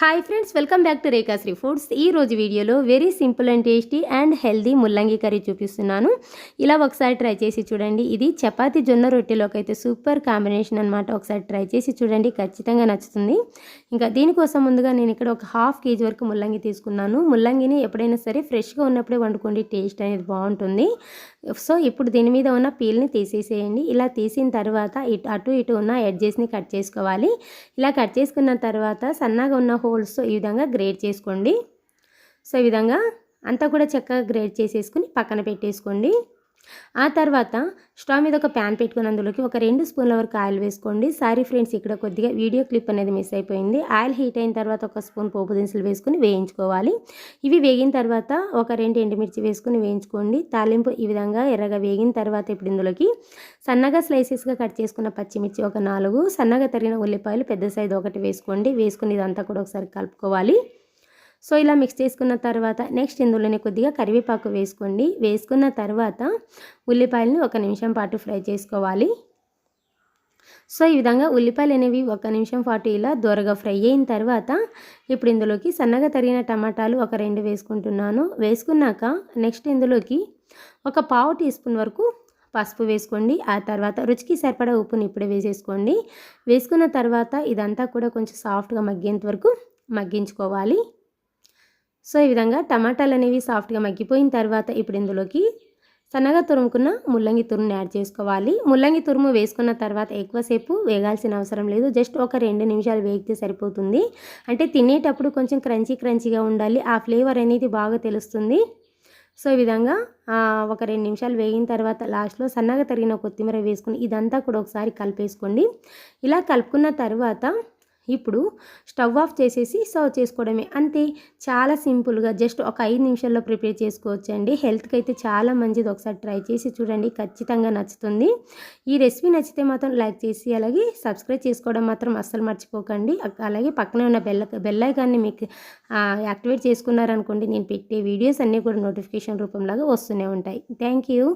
Hi friends welcome back to Rekhasri foods ఈ రోజు వీడియోలో very simple and tasty and healthy ముల్లంగి curry చూపిస్తున్నాను. ఇలా ఒకసారి ట్రై చేసి చూడండి. ఇది చపాతీ జొన్న రొట్టెలోకి అయితే సూపర్ కాంబినేషన్ అనమాట ఒకసారి ట్రై చేసి చూడండి. ఖచ్చితంగా నచ్చుతుంది. ఇంకా దీనికోసం ముందుగా నేను ఇక్కడ ఒక హాఫ్ కేజీ వరకు ముల్లంగి తీసుకున్నాను. ముల్లంగిని ఎప్పుడైనా సరే ఫ్రెష్గా ఉన్నప్పుడే వండుకోండి. టేస్ట్ అనేది బాగుంటుంది. సో ఇప్పుడు దీని మీద ఉన్న పీల్ని తీసేసేయండి. ఇలా తీసిన తర్వాత ఇటు అటు ఇటు ఉన్న ఎడ్జెస్ని కట్ చేసుకోవాలి. ఇలా కట్ చేసుకున్న తర్వాత సన్నగా ఉన్న హోల్స్తో ఈ విధంగా గ్రేడ్ చేసుకోండి. సో ఈ విధంగా అంతా కూడా చక్కగా గ్రేడ్ చేసేసుకుని పక్కన పెట్టేసుకోండి. ఆ తర్వాత స్టవ్ మీద ఒక ప్యాన్ పెట్టుకుని అందులోకి ఒక రెండు స్పూన్ల వరకు ఆయిల్ వేసుకోండి. సారీ ఫ్రెండ్స్ ఇక్కడ కొద్దిగా వీడియో క్లిప్ అనేది మిస్ అయిపోయింది. ఆయిల్ హీట్ అయిన తర్వాత ఒక స్పూన్ పోపు దినుసులు వేసుకుని వేయించుకోవాలి. ఇవి వేగిన తర్వాత ఒక రెండు ఎండుమిర్చి వేసుకుని వేయించుకోండి. తాలింపు ఈ విధంగా ఎర్రగా వేగిన తర్వాత ఇప్పుడు ఇందులోకి సన్నగా స్లైసెస్గా కట్ చేసుకున్న పచ్చిమిర్చి ఒక నాలుగు సన్నగా తరిగిన ఉల్లిపాయలు పెద్ద సైజు ఒకటి వేసుకోండి. వేసుకుని ఇదంతా కూడా ఒకసారి కలుపుకోవాలి. సో ఇలా మిక్స్ చేసుకున్న తర్వాత నెక్స్ట్ ఇందులోనే కొద్దిగా కరివేపాకు వేసుకోండి. వేసుకున్న తర్వాత ఉల్లిపాయలని ఒక నిమిషం పాటు ఫ్రై చేసుకోవాలి. సో ఈ విధంగా ఉల్లిపాయలు అనేవి ఒక నిమిషం పాటు ఇలా దూరగా ఫ్రై అయిన తర్వాత ఇప్పుడు ఇందులోకి సన్నగా తరిగిన టమాటాలు ఒక రెండు వేసుకుంటున్నాను. వేసుకున్నాక నెక్స్ట్ ఇందులోకి ఒక పావు టీ స్పూన్ వరకు పసుపు వేసుకోండి. ఆ తర్వాత రుచికి సరిపడా ఉప్పుని ఇప్పుడే వేసేసుకోండి. వేసుకున్న తర్వాత ఇదంతా కూడా కొంచెం సాఫ్ట్గా మగ్గేంత వరకు మగ్గించుకోవాలి. సో ఈ విధంగా టమాటాలు అనేవి సాఫ్ట్గా మగ్గిపోయిన తర్వాత ఇప్పుడు ఇందులోకి సన్నగా తురుముకున్న ముల్లంగి తురుముని యాడ్ చేసుకోవాలి. ముల్లంగి తురుము వేసుకున్న తర్వాత ఎక్కువసేపు వేగాల్సిన అవసరం లేదు. జస్ట్ ఒక రెండు నిమిషాలు వేగితే సరిపోతుంది. అంటే తినేటప్పుడు కొంచెం క్రంచీ క్రంచీగా ఉండాలి. ఆ ఫ్లేవర్ అనేది బాగా తెలుస్తుంది. సో ఈ విధంగా ఒక రెండు నిమిషాలు వేగిన తర్వాత లాస్ట్లో సన్నగా తరిగిన కొత్తిమీర వేసుకుని ఇదంతా కూడా ఒకసారి కలిపేసుకోండి. ఇలా కలుపుకున్న తర్వాత ఇప్పుడు స్టవ్ ఆఫ్ చేసేసి సర్వ్ చేసుకోవడమే. అంతే చాలా సింపుల్గా జస్ట్ ఒక ఐదు నిమిషాల్లో ప్రిపేర్ చేసుకోవచ్చు అండి హెల్త్కి అయితే చాలా మంచిది. ఒకసారి ట్రై చేసి చూడండి. ఖచ్చితంగా నచ్చుతుంది. ఈ రెసిపీ నచ్చితే మాత్రం లైక్ చేసి అలాగే సబ్స్క్రైబ్ చేసుకోవడం మాత్రం అస్సలు మర్చిపోకండి. అలాగే పక్కనే ఉన్న బెల్ల బెల్లైకాన్ని మీకు యాక్టివేట్ చేసుకున్నారనుకోండి నేను పెట్టే వీడియోస్ అన్నీ కూడా నోటిఫికేషన్ రూపంలాగా వస్తూనే ఉంటాయి. Thank you.